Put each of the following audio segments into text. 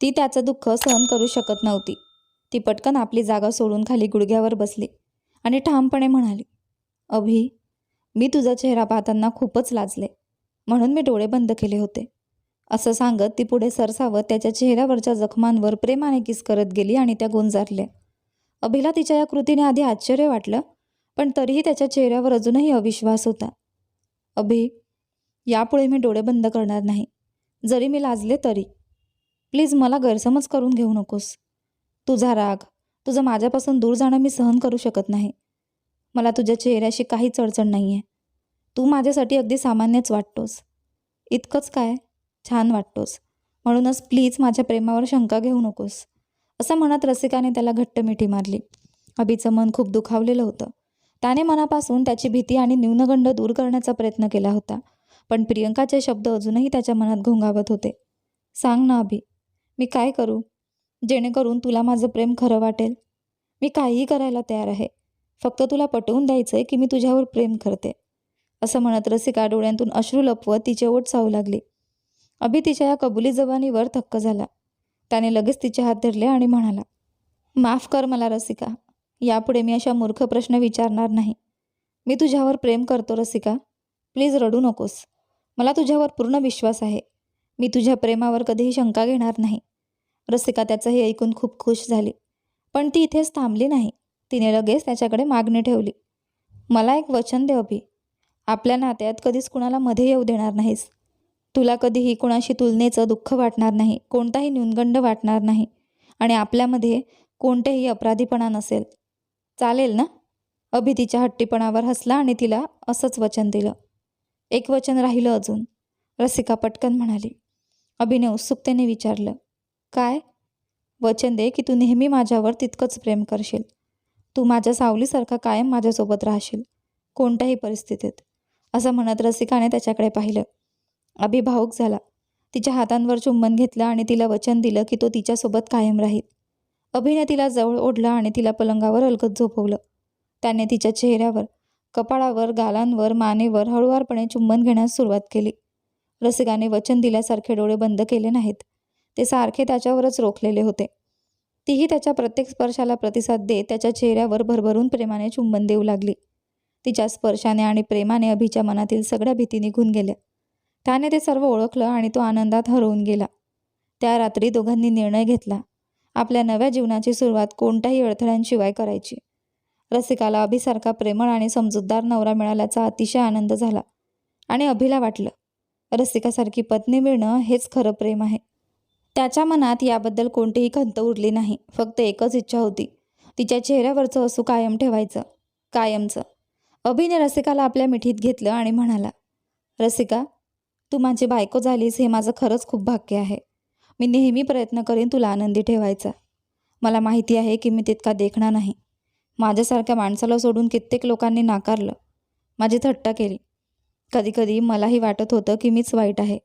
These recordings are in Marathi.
ती त्याचं दुःख सहन करू शकत नव्हती. ती पटकन आपली जागा सोडून खाली गुडघ्यावर बसली आणि ठामपणे म्हणाली अभि मी तुझा चेहरा पाहताना खूपच लाजले. म्हणून मी डोळे बंद केले होते. असं सांगत ती पुढे सरसावत त्याच्या चेहऱ्यावरच्या जखमांवर प्रेमाने किस करत गेली आणि त्या गुंजारल्या. अभिला तिच्या या कृतीने आधी आश्चर्य वाटलं पण तरीही त्याच्या चेहऱ्यावर अजूनही अविश्वास होता. अभि यापुढे मी डोळे बंद करणार नाही. जरी मी लाजले तरी प्लीज मला गैरसमज करून घेऊ नकोस. तुझा राग तुझं माझ्यापासून दूर जाणं मी सहन करू शकत नाही. मला तुझ्या चेहऱ्याशी काहीच अडचण नाही आहे तू माझ्यासाठी अगदी सामान्यच वाटतोस. इतकंच काय? छान वाटतोस. म्हणूनच प्लीज माझ्या प्रेमावर शंका घेऊ नकोस. असं म्हणत रसिकाने त्याला घट्ट मिठी मारली. अभिचं मन खूप दुखावलेलं होतं. त्याने मनापासून त्याची भीती आणि न्यूनगंड दूर करण्याचा प्रयत्न केला होता. पण प्रियंकाचे शब्द अजूनही त्याच्या मनात घोंगावत होते. सांग ना अभि मी काय करू? जेणेकरून तुला माझं प्रेम खरं वाटेल. मी काहीही करायला तयार आहे. फक्त तुला पटवून द्यायचं आहे की मी तुझ्यावर प्रेम करते. असं म्हणत रसिका डोळ्यांतून अश्रू लपवत तिचे ओठ चावू लागली. अभि तिच्या या कबुली जबानीवर थक्क झाला. त्याने लगेच तिचे हात धरले आणि म्हणाला माफ कर मला रसिका. यापुढे मी अशा मूर्ख प्रश्न विचारणार नाही. मी तुझ्यावर प्रेम करतो रसिका. प्लीज रडू नकोस. मला तुझ्यावर पूर्ण विश्वास आहे. मी तुझ्या प्रेमावर कधीही शंका घेणार नाही. रसिका त्याचं हे ऐकून खूप खुश झाली. पण ती इथेच थांबली नाही. तिने लगेच त्याच्याकडे मागणी ठेवली. मला एक वचन दे अभि आपल्या नात्यात कधीच कुणाला मध्ये येऊ देणार नाहीस. तुला कधीही कुणाशी तुलनेचं दुःख वाटणार नाही. कोणताही न्यूनगंड वाटणार नाही. आणि आपल्यामध्ये कोणतेही अपराधीपणा नसेल. चालेल ना? अभि तिच्या हट्टीपणावर हसला आणि तिला असंच वचन दिलं. एक वचन राहिलं अजून. रसिका पटकन म्हणाली. अभिने उत्सुकतेने विचारलं. काय? वचन दे की तू नेहमी माझ्यावर तितकंच प्रेम करशील. तू माझ्या सावलीसारखा कायम माझ्यासोबत राहशील कोणत्याही परिस्थितीत असं म्हणत रसिकाने त्याच्याकडे पाहिलं. अभि भाऊक झाला. तिच्या हातांवर चुंबन घेतलं आणि तिला वचन दिलं की तो तिच्यासोबत कायम राहील. अभिने तिला जवळ ओढलं आणि तिला पलंगावर अलगत झोपवलं. त्याने तिच्या चेहऱ्यावर कपाळावर गालांवर मानेवर हळुवारपणे चुंबन घेण्यास सुरुवात केली. रसिकाने वचन दिल्यासारखे डोळे बंद केले नाहीत. ते सारखे त्याच्यावरच रोखलेले होते. तीही त्याच्या प्रत्येक स्पर्शाला प्रतिसाद देत त्याच्या चेहऱ्यावर भरभरून प्रेमाने चुंबन देऊ लागली. तिच्या स्पर्शाने आणि प्रेमाने अभिच्या मनातील सगळ्या भीती निघून गेल्या. त्याने ते सर्व ओळखलं आणि तो आनंदात हरवून गेला. त्या रात्री दोघांनी निर्णय घेतला. आपल्या नव्या जीवनाची सुरुवात कोणत्याही अडथळ्यांशिवाय करायची. रसिकाला अभिसारखा प्रेमळ आणि समजूतदार नवरा मिळाल्याचा अतिशय आनंद झाला आणि अभिला वाटलं रसिकासारखी पत्नी मिळणं हेच खरं प्रेम आहे. त्याच्या मनात याबद्दल कोणतीही खंत उरली नाही. फक्त एकच इच्छा होती. तिच्या चेहऱ्यावरचं असू कायम ठेवायचं. कायमचं. अभिने रसिकाला आपल्या मिठीत घेतलं आणि म्हणाला रसिका तू माझी बायको झालीस हे माझं खरंच खूप भाग्य आहे. मी नेहमी प्रयत्न करेन तुला आनंदी ठेवायचा. मला माहिती आहे की मी तितका देखणा नाही. माझ्यासारख्या माणसाला सोडून कित्येक लोकांनी नाकारलं. माझी थट्टा केली. कधीकधी मलाही वाटत होतं की मीच वाईट आहे.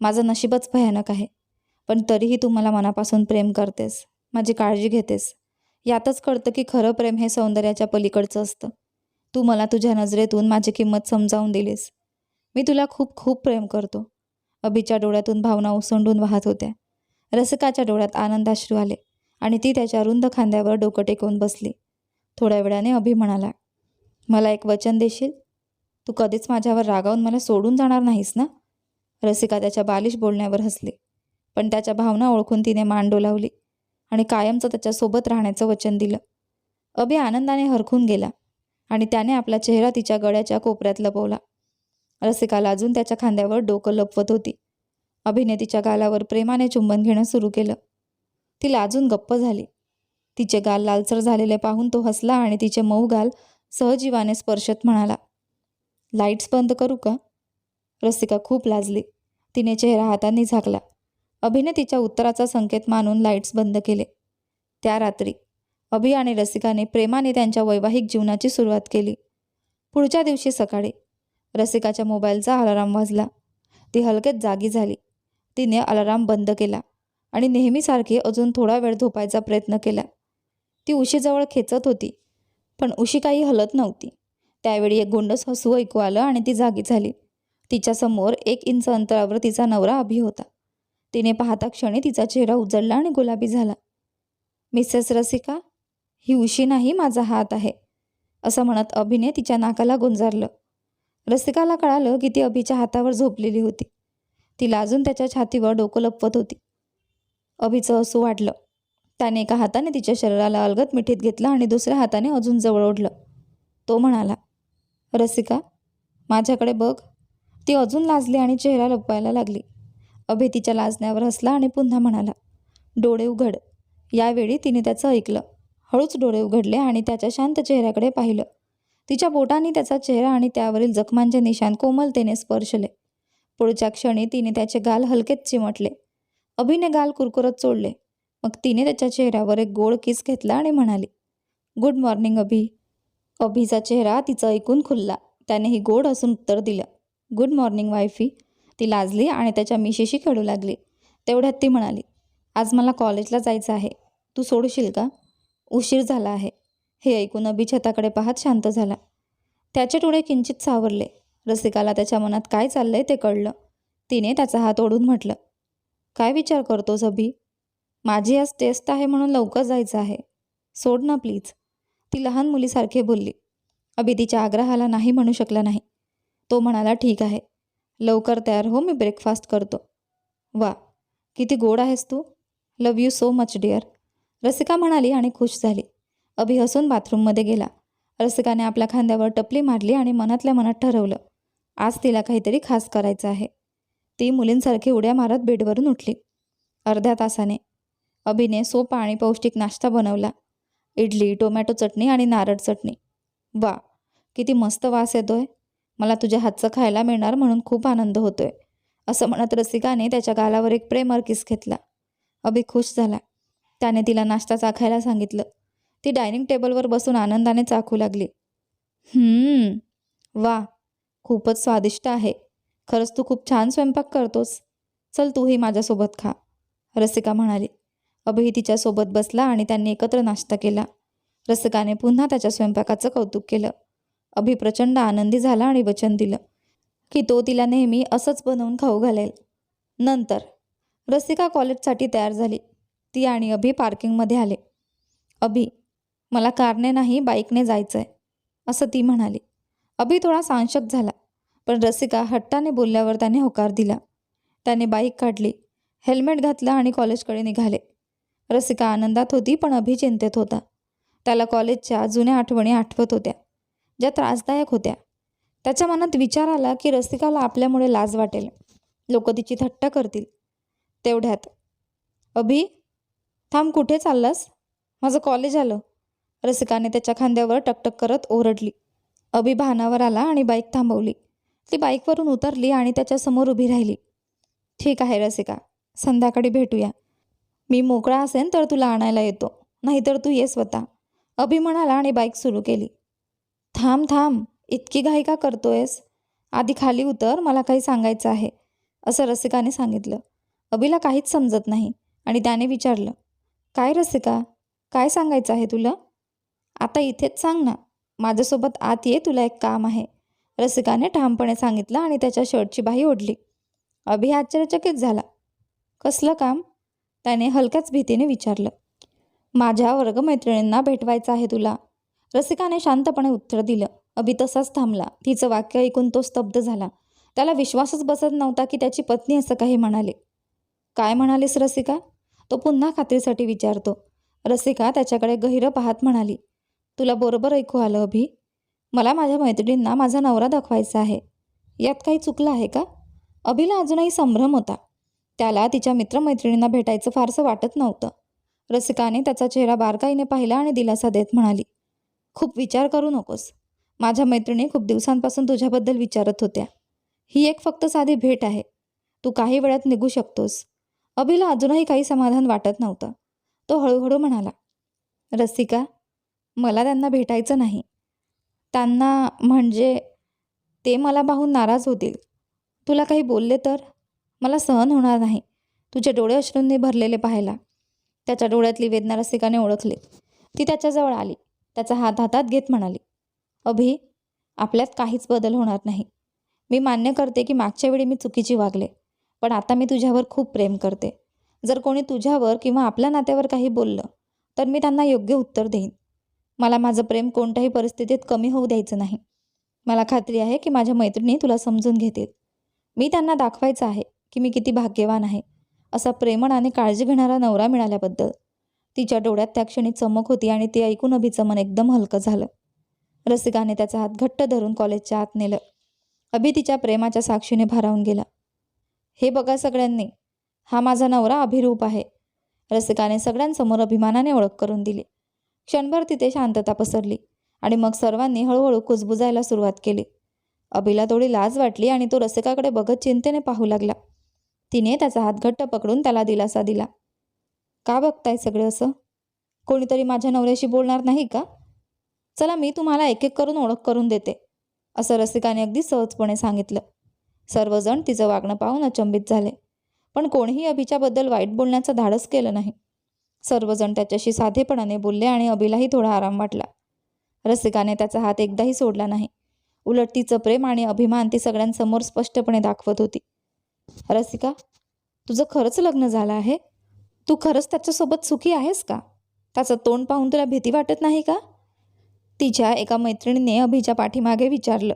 माझं नशीबच भयानक आहे. पण तरीही तू मला मनापासून प्रेम करतेस माझी काळजी घेतेस. यातच कळतं की खरं प्रेम हे सौंदर्याच्या पलीकडचं असतं. तू मला तुझ्या नजरेतून माझी किंमत समजावून दिलीस. मी तुला खूप खूप प्रेम करतो. अभिच्या डोळ्यातून भावना ओसंडून वाहत होत्या. रसिकाच्या डोळ्यात आनंदाश्रू आले आणि ती त्याच्या रुंद खांद्यावर डोकं टेकवून बसली. थोड्या वेळाने अभि म्हणाला मला एक वचन देशील? तू कधीच माझ्यावर रागावून मला सोडून जाणार नाहीस ना? रसिका त्याच्या बालिश बोलण्यावर हसली. पण त्याच्या भावना ओळखून तिने मान डोलावली आणि कायमचं त्याच्यासोबत राहण्याचं वचन दिलं. अभि आनंदाने हरखून गेला आणि त्याने आपला चेहरा तिच्या गळ्याच्या कोपऱ्यात लपवला. रसिकाला अजून त्याच्या खांद्यावर डोकं लपवत होती. अभिने तिच्या गालावर प्रेमाने चुंबन घेणं सुरू केलं. ती लाजून गप्प झाली. तिचे गाल लालसर झालेले पाहून तो हसला आणि तिचे मऊ गाल सहजीवाने स्पर्शत म्हणाला लाईट्स बंद करू का? रसिका खूप लाजली. तिने चेहरा हातांनी झाकला. अभिने तिच्या उत्तराचा संकेत मानून लाईट्स बंद केले. त्या रात्री अभि आणि रसिकाने प्रेमाने त्यांच्या वैवाहिक जीवनाची सुरुवात केली. पुढच्या दिवशी सकाळी रसिकाच्या मोबाईलचा अलाराम वाजला. ती हलकेत जागी झाली. तिने अलाराम बंद केला आणि नेहमीसारखी अजून थोडा वेळ झोपायचा प्रयत्न केला. ती उशीजवळ खेचत होती पण उशी काही हलत नव्हती. त्यावेळी एक गोंडस हसू ऐकू आलं आणि ती जागी झाली. तिच्यासमोर एक इंच अंतरावर तिचा नवरा अभि होता. तिने पाहता क्षणी तिचा चेहरा उजळला आणि गुलाबी झाला. मिसेस रसिका ही उशी नाही माझा हात आहे असं म्हणत अभिने तिच्या नाकाला गुंजारलं. रसिकाला कळालं की ती अभिच्या हातावर झोपलेली होती. तिला अजून त्याच्या छातीवर डोकं लपवत होती. अभिचं असू वाढलं त्याने एका हाताने तिच्या शरीराला अलगत मिठीत घेतलं आणि दुसऱ्या हाताने अजून जवळ ओढलं. तो म्हणाला रसिका माझ्याकडे बघ. ती अजून लाजली आणि चेहरा लपवायला लागली. अभि तिच्या लाजण्यावर हसला आणि पुन्हा म्हणाला डोळे उघड. यावेळी तिने त्याचं ऐकलं. हळूच डोळे उघडले आणि त्याच्या शांत चेहऱ्याकडे पाहिलं. तिच्या बोटांनी त्याचा चेहरा आणि त्यावरील जखमांचे निशान कोमलतेने स्पर्शले. पुढच्या क्षणी तिने त्याचे गाल हलकेच चिमटले. अभिने गाल कुरकुरत चोडले मग तिने त्याच्या चेहऱ्यावर एक गोड किस घेतला आणि म्हणाली गुड मॉर्निंग अभि. अभिचा चेहरा तिचं ऐकून खुलला. त्यानेही गोड असून उत्तर दिलं. गुड मॉर्निंग वायफी ती लाजली आणि त्याच्या मिशीशी खेळू लागली. तेवढ्यात ती म्हणाली आज मला कॉलेजला जायचं आहे. तू सोडशील का? उशीर झाला आहे. हे ऐकून अभि छताकडे पाहत शांत झाला. त्याचे डोळे किंचित सावरले. रसिकाला त्याच्या मनात काय चाललंय ते कळलं. तिने त्याचा हात ओढून म्हटलं काय विचार करतोस अभि? माझी आज टेस्ट आहे म्हणून लवकर जायचं आहे. सोड ना प्लीज. ती लहान मुलीसारखे बोलली. अभि तिच्या आग्रहाला नाही म्हणू शकला नाही. तो म्हणाला ठीक आहे. लवकर तयार हो मी ब्रेकफास्ट करतो. वा किती गोड आहेस तू. Love you so much dear Rasika म्हणाली आणि खुश झाली. अभि हसून बाथरूममध्ये गेला. रसिकाने आपल्या खांद्यावर टपली मारली आणि मनातल्या मनात ठरवलं आज तिला काहीतरी खास करायचं आहे. ती मुलींसारखी उड्या मारत बेडवरून उठली. अर्ध्या तासाने अभिने सोपा आणि पौष्टिक नाश्ता बनवला. इडली टोमॅटो चटणी आणि नारळ चटणी. वा किती मस्त वास येतोय. मला तुझ्या हातचं खायला मिळणार म्हणून खूप आनंद होतोय. असं म्हणत रसिकाने त्याच्या गालावर एक प्रेमर किस घेतला. अभि खुश झाला. त्याने तिला नाश्ता चाखायला सांगितलं. ती डायनिंग टेबलवर बसून आनंदाने चाखू लागली. "हम्म, वा खूपच स्वादिष्ट आहे. खरंच तू खूप छान स्वयंपाक करतोस. चल तूही माझ्यासोबत खा. रसिका म्हणाली. अभि तिच्यासोबत बसला आणि त्यांनी एकत्र नाश्ता केला. रसिकाने पुन्हा त्याच्या स्वयंपाकाचं कौतुक केलं. अभि प्रचंड आनंदी झाला आणि वचन दिलं की तो तिला नेहमी असंच बनवून खाऊ घालेल. नंतर रसिका कॉलेजसाठी तयार झाली. ती आणि अभि पार्किंगमध्ये आले. अभि मला कारने नाही बाईकने जायचं आहे असं ती म्हणाली. अभि थोडा सांशक झाला पण रसिका हट्टाने बोलल्यावर त्याने होकार दिला. त्याने बाईक काढली हेल्मेट घातलं आणि कॉलेजकडे निघाले. रसिका आनंदात होती पण अभि चिंतेत होता. त्याला कॉलेजच्या जुन्या आठवणी आठवत होत्या ज्या त्रासदायक होत्या. त्याच्या मनात विचार आला की रसिकाला आपल्यामुळे लाज वाटेल. लोक तिची थट्टा करतील. तेवढ्यात अभि थांब कुठे चाललास? माझं कॉलेज आलं. रसिकाने त्याच्या खांद्यावर टकटक करत ओरडली. अभि भानावर आला आणि बाईक थांबवली. ती बाईकवरून उतरली आणि त्याच्यासमोर उभी राहिली. ठीक आहे रसिका. संध्याकाळी भेटूया. मी मोकळा असेन तर तुला आणायला येतो. नाहीतर तू ये स्वतः. अभि म्हणाला आणि बाईक सुरू केली. थांब थांब. इतकी घाई का करतोयस? आधी खाली उतर मला काही सांगायचं आहे. असं रसिकाने सांगितलं. अभिला काहीच समजत नाही आणि त्याने विचारलं. काय रसिका? काय सांगायचं आहे तुला? आता इथेच सांग ना. माझ्यासोबत आत ये तुला एक काम आहे. रसिकाने ठामपणे सांगितलं आणि त्याच्या शर्टची बाही ओढली. अभि आश्चर्यचकित झाला. कसलं काम? त्याने हलक्याच भीतीने विचारलं माझ्या वर्गमैत्रिणींना भेटवायचं आहे तुला. रसिकाने शांतपणे उत्तर दिलं अभि तसाच थांबला. तिचं वाक्य ऐकून तो स्तब्ध झाला. त्याला विश्वासच बसत नव्हता की त्याची पत्नी असं काही म्हणाले. काय म्हणालीस रसिका? तो पुन्हा खात्रीसाठी विचारतो. रसिका त्याच्याकडे गहिरं पाहत म्हणाली तुला बरोबर ऐकू आलं अभि. मला माझ्या मैत्रिणींना माझा नवरा दाखवायचा आहे. यात काही चुकलं आहे का? अभिला अजूनही संभ्रम होता. त्याला तिच्या मित्रमैत्रिणींना भेटायचं फारसं वाटत नव्हतं. रसिकाने त्याचा चेहरा बारकाईने पाहिला आणि दिलासा देत म्हणाली खूप विचार करू नकोस. माझ्या मैत्रिणी खूप दिवसांपासून तुझ्याबद्दल विचारत होत्या. ही एक फक्त साधी भेट आहे. तू काही वेळात निघू शकतोस. अभिला अजूनही काही समाधान वाटत नव्हतं. तो हळूहळू म्हणाला रसिका मला त्यांना भेटायचं नाही. त्यांना म्हणजे ते मला पाहून नाराज होतील. तुला काही बोलले तर? मला सहन होणार नाही. तुझे डोळे अश्रूंनी भरलेले पाहायला. त्याच्या डोळ्यातली वेदना रसिकाने ओळखली. ती त्याच्याजवळ आली. त्याचा हात हातात घेत म्हणाली अभि आपल्यात काहीच बदल होणार नाही. मी मान्य करते की मागच्या वेळी मी चुकीची वागले पण आता मी तुझ्यावर खूप प्रेम करते. जर कोणी तुझ्यावर किंवा आपल्या नात्यावर काही बोललं तर मी त्यांना योग्य उत्तर देईन. मला माझं प्रेम कोणत्याही परिस्थितीत कमी होऊ द्यायचं नाही. मला खात्री आहे की माझ्या मैत्रिणी तुला समजून घेतील. मी त्यांना दाखवायचं आहे. की मी किती भाग्यवान आहे असा प्रेमळ आणि काळजी घेणारा नवरा मिळाल्याबद्दल. तिच्या डोळ्यात त्या क्षणी चमक होती आणि ते ऐकून अभिचं मन एकदम हलकं झालं. रसिकाने त्याचा हात घट्ट धरून कॉलेजच्या आत नेलं. अभि तिच्या प्रेमाच्या साक्षीने भारावून गेला. हे बघा सगळ्यांनी हा माझा नवरा अभिरूप आहे रसिकाने सगळ्यांसमोर अभिमानाने ओळख करून दिली. क्षणभर तिथे शांतता पसरली आणि मग सर्वांनी हळूहळू कुजबुजायला सुरुवात केली. अभिला थोडी लाज वाटली आणि तो रसिकाकडे बघत चिंतेने पाहू लागला. तिने त्याचा हात घट्ट पकडून त्याला दिलासा दिला. का बघताय सगळे असं? कोणीतरी माझ्या नवऱ्याशी बोलणार नाही का? चला मी तुम्हाला एक एक करून ओळख करून देते असं रसिकाने अगदी सहजपणे सांगितलं. सर्वजण तिचं वागणं पाहून अचंबित झाले. पण कोणीही अभिच्याबद्दल वाईट बोलण्याचं धाडस केलं नाही. सर्वजण त्याच्याशी साधेपणाने बोलले आणि अभिलाही थोडा आराम वाटला. रसिकाने त्याचा हात एकदाही सोडला नाही. उलट तिचं प्रेम आणि अभिमान ती सगळ्यांसमोर स्पष्टपणे दाखवत होती. रसिका तुझं खरंच लग्न झालं आहे? तू खरंच त्याच्यासोबत सुखी आहेस का? त्याचं तोंड पाहून तुला भीती वाटत नाही का? तिच्या एका मैत्रिणीने अभिच्या पाठीमागे विचारलं.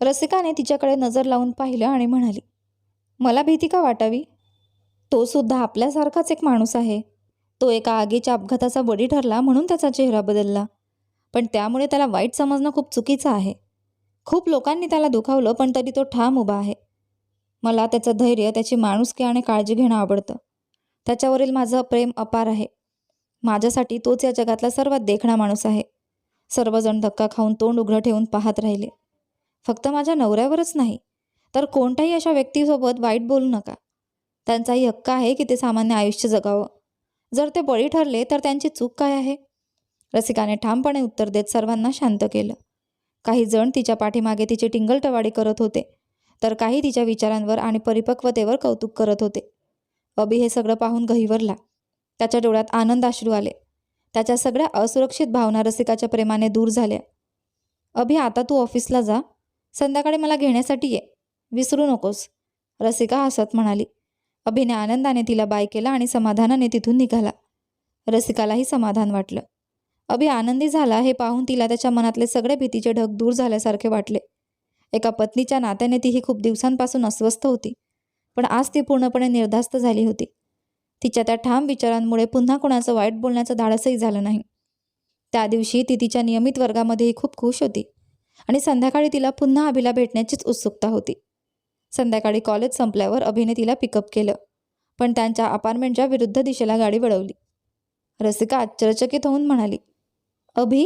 रसिकाने तिच्याकडे नजर लावून पाहिलं आणि म्हणाली मला भीती का वाटावी? तो सुद्धा आपल्यासारखाच एक माणूस आहे. तो एका आगीच्या अपघाताचा बळी ठरला म्हणून त्याचा चेहरा बदलला. पण त्यामुळे त्याला वाईट समजणं खूप चुकीचं आहे. खूप लोकांनी त्याला दुखावलं पण तरी तो ठाम उभा आहे. मला त्याचं धैर्य त्याची माणुसकी आणि काळजी घेणं आवडतं. त्याच्यावरील माझं प्रेम अपार आहे. माझ्यासाठी तोच या जगातला सर्वात देखणा माणूस आहे. सर्वजण धक्का खाऊन तोंड उघडं ठेवून पाहत राहिले. फक्त माझ्या नवऱ्यावरच नाही तर कोणत्याही अशा व्यक्तीसोबत वाईट बोलू नका. त्यांचाही हक्क आहे की ते सामान्य आयुष्य जगावं. जर ते बळी ठरले तर त्यांची चूक काय आहे? रसिकाने ठामपणे उत्तर देत सर्वांना शांत केलं. काही जण तिच्या पाठीमागे तिची टिंगलटवाडी करत होते. तर काही तिच्या विचारांवर आणि परिपक्वतेवर कौतुक करत होते. अभि हे सगळं पाहून गहिवरला त्याच्या डोळ्यात आनंद अश्रू आले. त्याच्या सगळ्या असुरक्षित भावना रसिकाच्या प्रेमाने दूर झाल्या. अभि आता तू ऑफिसला जा. संध्याकाळी मला घेण्यासाठी ये. विसरू नकोस. रसिका हसत म्हणाली. अभिने आनंदाने तिला बाय केला आणि समाधानाने तिथून निघाला. रसिकालाही समाधान वाटलं. अभि आनंदी झाला हे पाहून तिला त्याच्या मनातले सगळे भीतीचे ढग दूर झाल्यासारखे वाटले. एका पत्नीच्या नात्याने तीही खूप दिवसांपासून अस्वस्थ होती. पण आज ती पूर्णपणे निर्धास्त झाली होती. तिच्या त्या ठाम विचारांमुळे पुन्हा कोणाचं वाईट बोलण्याचं धाडसही झालं नाही. त्या दिवशी ती तिच्या नियमित वर्गामध्येही खूप खुश होती आणि संध्याकाळी तिला पुन्हा अभिला भेटण्याचीच उत्सुकता होती. संध्याकाळी कॉलेज संपल्यावर अभिने तिला पिकअप केलं पण त्यांच्या अपार्टमेंटच्या विरुद्ध दिशेला गाडी वळवली. रसिका आश्चर्यचकित होऊन म्हणाली अभि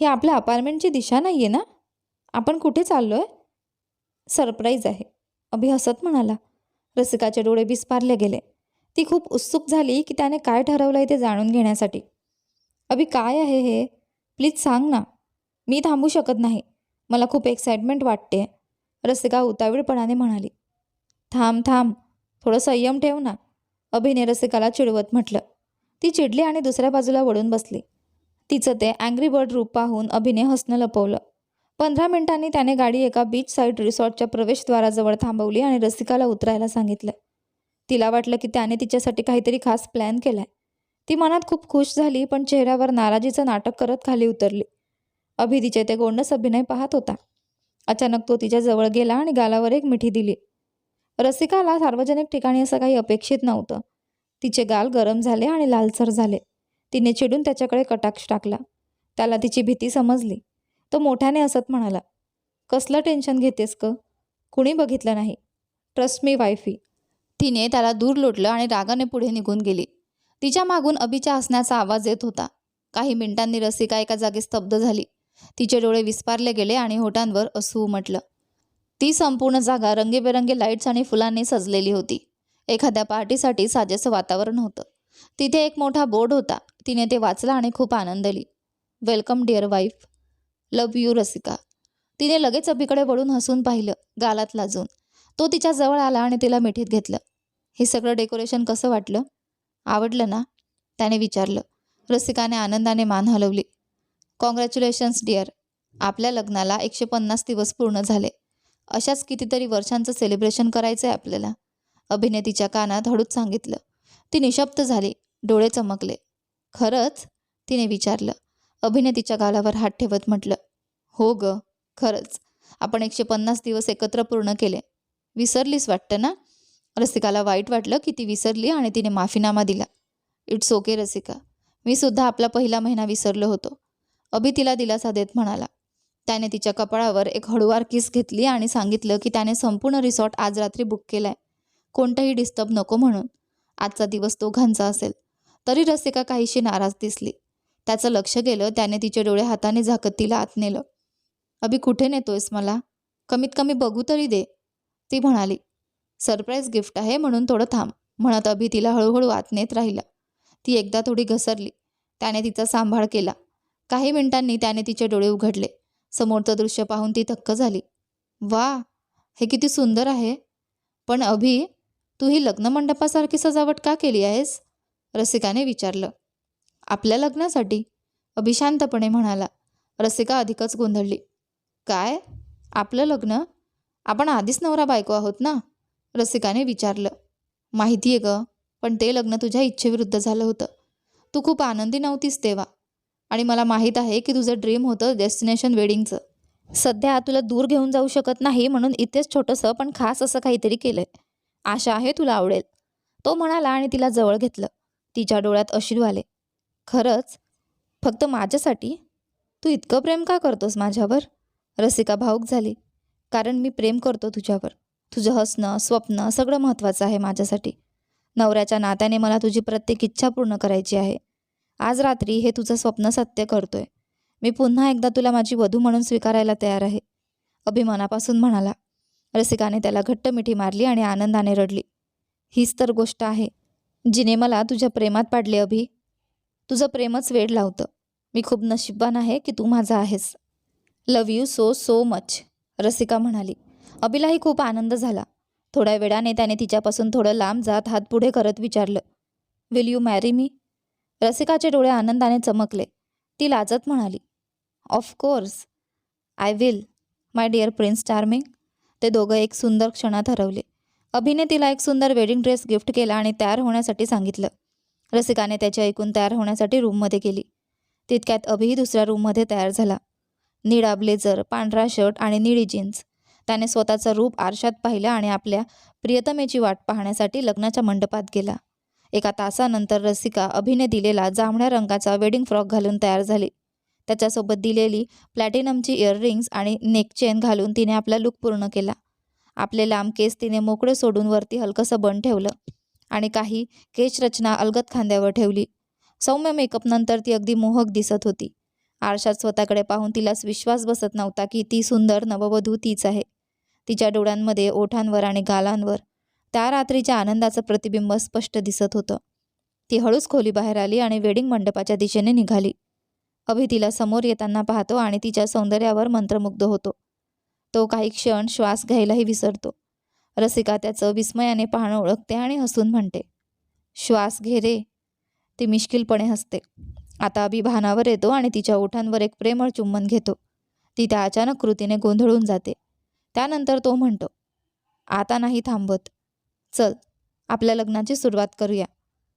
ही आपल्या अपार्टमेंटची दिशा नाही आहे ना? आपण कुठे चाललो आहे सरप्राईज आहे. अभि हसत म्हणाला. रसिकाचे डोळे बिस्पारले गेले. ती खूप उत्सुक झाली की त्याने काय ठरवलं आहे ते जाणून घेण्यासाठी. अभि काय आहे हे? प्लीज सांग ना. मी थांबू शकत नाही. मला खूप एक्साइटमेंट वाटते. रसिका उतावीळपणाने म्हणाली. थांब थांब. थोडं संयम ठेव ना. अभिने रसिकाला चिडवत म्हटलं. ती चिडली आणि दुसऱ्या बाजूला वळून बसली. तिचं ते अँग्री बर्ड रूप पाहून अभिने हसणं लपवलं. पंधरा मिनिटांनी त्याने गाडी एका बीच साईड रिसॉर्टच्या प्रवेशद्वाराजवळ थांबवली आणि रसिकाला उतरायला सांगितलं. तिला वाटलं की त्याने तिच्यासाठी काहीतरी खास प्लॅन केलाय. ती मनात खूप खुश झाली पण चेहऱ्यावर नाराजीचं नाटक करत खाली उतरली. अभि तिचे ते गोंडस अभिनय पाहत होता. अचानक तो तिच्या जवळ गेला आणि गालावर एक मिठी दिली. रसिकाला सार्वजनिक ठिकाणी असं काही अपेक्षित नव्हतं. तिचे गाल गरम झाले आणि लालसर झाले. तिने चिडून त्याच्याकडे कटाक्ष टाकला. त्याला तिची भीती समजली. तो मोठ्याने असत म्हणाला कसलं टेन्शन घेतेस क कुणी बघितलं नाही. ट्रस्ट मी वायफी तिने त्याला दूर लोटलं आणि रागाने पुढे निघून गेली. तिच्या मागून अभिच्या हसण्याचा आवाज येत होता. काही मिनिटांनी रसिका एका जागी स्तब्ध झाली. तिचे डोळे विस्पारले गेले आणि होटांवर असू उमटलं. ती संपूर्ण जागा रंगीबेरंगी लाईट्स आणि फुलांनी सजलेली होती. एखाद्या पार्टीसाठी साजेसं वातावरण होतं. तिथे एक मोठा बोर्ड होता. तिने ते वाचला आणि खूप आनंदली welcome dear wife love you Rasika. तिने लगेच अभिकडे वळून हसून पाहिलं गालात लाजून. तो तिच्या जवळ आला आणि तिला मिठीत घेतलं. हे सगळं डेकोरेशन कसं वाटलं? आवडलं ना? त्याने विचारलं. रसिकाने आनंदाने मान हलवली. कॉंग्रॅच्युलेशन्स डिअर आपल्या लग्नाला एकशे पन्नास दिवस पूर्ण झाले. अशाच कितीतरी वर्षांचं सेलिब्रेशन करायचं आहे आपल्याला. अभिनेतीच्या कानात हळूच सांगितलं. ती निशब्द झाली. डोळे चमकले. खरंच? तिने विचारलं. अभिनेतीच्या गालावर हात ठेवत म्हटलं हो ग खरंच. आपण एकशे पन्नास दिवस एकत्र पूर्ण केले. विसरलीस वाटतं ना? रसिकाला वाईट वाटलं की ती विसरली आणि तिने माफीनामा दिला. It's okay Rasika. मी सुद्धा आपला पहिला महिना विसरलो होतो. अभि तिला दिलासा देत म्हणाला. त्याने तिच्या कपाळावर एक हळूवार किस घेतली आणि सांगितलं की त्याने संपूर्ण रिसॉर्ट आज रात्री बुक केलाय. कोणताही डिस्टर्ब नको म्हणून. आजचा दिवस दोघांचा असेल. तरी रसिका काहीशी नाराज दिसली. त्याचं लक्ष गेलं त्याने तिचे डोळे हाताने झाकत तिला आत नेलं. अभि कुठे नेतोयस मला? कमीत कमी बघू तरी दे. ती म्हणाली सरप्राईज गिफ्ट आहे म्हणून थोडं थांब. म्हणत अभि तिला हळूहळू आत नेत राहिला. ती एकदा थोडी घसरली. त्याने तिचा सांभाळ केला. काही मिनिटांनी त्याने तिचे डोळे उघडले. समोरचं दृश्य पाहून ती थक्क झाली. वा हे किती सुंदर आहे. पण अभि तू ही लग्न मंडपासारखी सजावट का केली आहेस? रसिकाने विचारलं. आपल्या लग्नासाठी? अभिशांतपणे म्हणाला. रसिका अधिकच गोंधळली. काय? आपलं लग्न? आपण आधीच नवरा बायको आहोत ना? रसिकाने विचारलं. माहिती आहे ग पण ते लग्न तुझ्या इच्छेविरुद्ध झालं होतं. तू खूप आनंदी नव्हतीस तेव्हा. आणि मला माहीत आहे की तुझं ड्रीम होतं डेस्टिनेशन वेडिंगचं. सध्या तुला दूर घेऊन जाऊ शकत नाही म्हणून इथेच छोटंसं पण खास असं काहीतरी केलंय. आशा आहे तुला आवडेल. तो म्हणाला आणि तिला जवळ घेतलं. तिच्या डोळ्यात अश्रू आले. खरंच? फक्त माझ्यासाठी? तू इतकं प्रेम का करतोस माझ्यावर? रसिका भाऊक झाली. कारण मी प्रेम करतो तुझ्यावर. तुझं हसणं स्वप्न सगळं महत्त्वाचं आहे माझ्यासाठी. नवऱ्याच्या नात्याने मला तुझी प्रत्येक इच्छा पूर्ण करायची आहे. आज रात्री हे तुझं स्वप्न सत्य करतोय. मी पुन्हा एकदा तुला माझी वधू म्हणून स्वीकारायला तयार आहे. अभिमानापासून म्हणाला. रसिकाने त्याला घट्ट मिठी मारली आणि आनंदाने रडली. हीच तर गोष्ट आहे. जिने मला तुझ्या प्रेमात पाडले अभि. तुझं प्रेमच वेळ लावतं. मी खूप नशीबवान आहे की तू माझा आहेस. Love you so so much Rasika म्हणाली. अभिलाही खूप आनंद झाला. थोड्या वेळाने त्याने तिच्यापासून थोडं लांब जात हात पुढे करत विचारलं विल यू मॅरी मी रसिकाचे डोळे आनंदाने चमकले. ती लाजत म्हणाली of course I will my dear prince charming ते दोघं एक सुंदर क्षणात हरवले. अभिने तिला एक सुंदर वेडिंग ड्रेस गिफ्ट केला आणि तयार होण्यासाठी सांगितलं रसिकाने त्याचे ऐकून तयार होण्यासाठी रूममध्ये गेली. तितक्यात अभिही दुसऱ्या रूममध्ये तयार झाला. निळा ब्लेझर पांढरा शर्ट आणि निळी जीन्स. त्याने स्वतःचं रूप आरशात पाहिलं आणि आपल्या प्रियतमेची वाट पाहण्यासाठी लग्नाच्या मंडपात गेला. एका तासानंतर रसिका अभिने दिलेला जांभळ्या रंगाचा वेडिंग फ्रॉक घालून तयार झाली. त्याच्यासोबत दिलेली प्लॅटिनमची इयररिंग्स आणि नेकचेन घालून तिने आपला लुक पूर्ण केला. आपले लांब केस तिने मोकळे सोडून वरती हलकंसं बन ठेवलं. आणि काही केशरचना अलगत अलगद खांद्यावर ठेवली. सौम्य मेकअपनंतर ती अगदी मोहक दिसत होती. आरशात स्वतःकडे पाहून तिलाच विश्वास बसत नव्हता की ती सुंदर नववधू तीच आहे. तिच्या डोळ्यांमध्ये ओठांवर आणि गालांवर त्या रात्रीच्या आनंदाचं प्रतिबिंब स्पष्ट दिसत होतं. ती हळूच खोली बाहेर आली आणि वेडिंग मंडपाच्या दिशेने निघाली. अभि तिला समोर येताना पाहतो आणि तिच्या सौंदर्यावर मंत्रमुग्ध होतो. तो काही क्षण श्वास घ्यायलाही विसरतो. रसिका त्याचं विस्मयाने पाहणं ओळखते आणि हसून म्हणते श्वास घे रे. ती मिश्किलपणे हसते. आता अभिभानावर येतो आणि तिच्या ओठांवर एक प्रेमळ चुंबन घेतो. ती त्या अचानक कृतीने गोंधळून जाते. त्यानंतर तो म्हणतो आता नाही थांबत चल आपल्या लग्नाची सुरुवात करूया.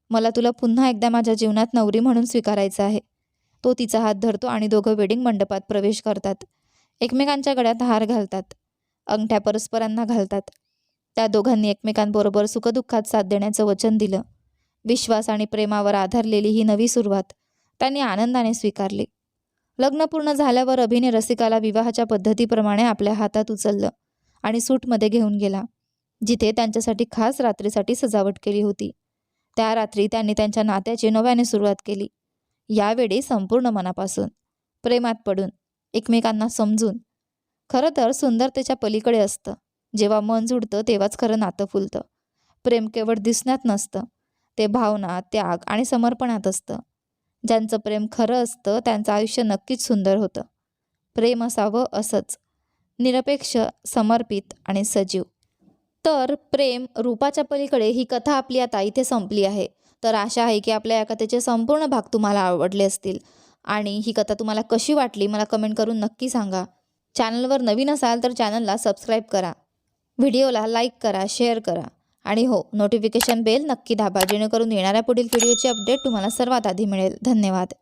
मला तुला पुन्हा एकदा माझ्या जीवनात नवरी म्हणून स्वीकारायचं आहे. तो तिचा हात धरतो आणि दोघं वेडिंग मंडपात प्रवेश करतात. एकमेकांच्या गळ्यात हार घालतात. अंगठ्या परस्परांना घालतात. त्या दोघांनी एकमेकांबरोबर सुखदुःखात साथ देण्याचं वचन दिलं. विश्वास आणि प्रेमावर आधारलेली ही नवी सुरुवात त्यांनी आनंदाने स्वीकारली. लग्न पूर्ण झाल्यावर अभिने रसिकाला विवाहाच्या पद्धतीप्रमाणे आपल्या हातात उचललं आणि सूटमध्ये घेऊन गेला जिथे त्यांच्यासाठी खास रात्रीसाठी सजावट केली होती. त्या रात्री त्यांनी त्यांच्या नात्याची नव्याने सुरुवात केली. यावेळी संपूर्ण मनापासून प्रेमात पडून एकमेकांना समजून खरं तर सुंदरतेच्या पलीकडे असतं. जेव्हा मन जुडतं तेव्हाच खरं नातं फुलतं. प्रेम केवळ दिसण्यात नसतं ते भावना त्याग आणि समर्पणात असतं. ज्यांचं प्रेम खरं असतं त्यांचं आयुष्य नक्कीच सुंदर होतं. प्रेम असावं असंच. निरपेक्ष समर्पित आणि सजीव. तर प्रेम रूपाच्या पलीकडे ही कथा आपली आता इथे संपली आहे. तर आशा आहे की आपल्या या कथेचे संपूर्ण भाग तुम्हाला आवडले असतील. आणि ही कथा तुम्हाला कशी वाटली मला कमेंट करून नक्की सांगा. चॅनलवर नवीन असाल तर चॅनलला सबस्क्राईब करा. व्हिडिओला लाईक करा शेअर करा. आणि हो नोटिफिकेशन बेल नक्की दाबा जेणेकरून येणाऱ्या पुढील व्हिडिओची अपडेट तुम्हाला सर्वात आधी मिळेल. धन्यवाद.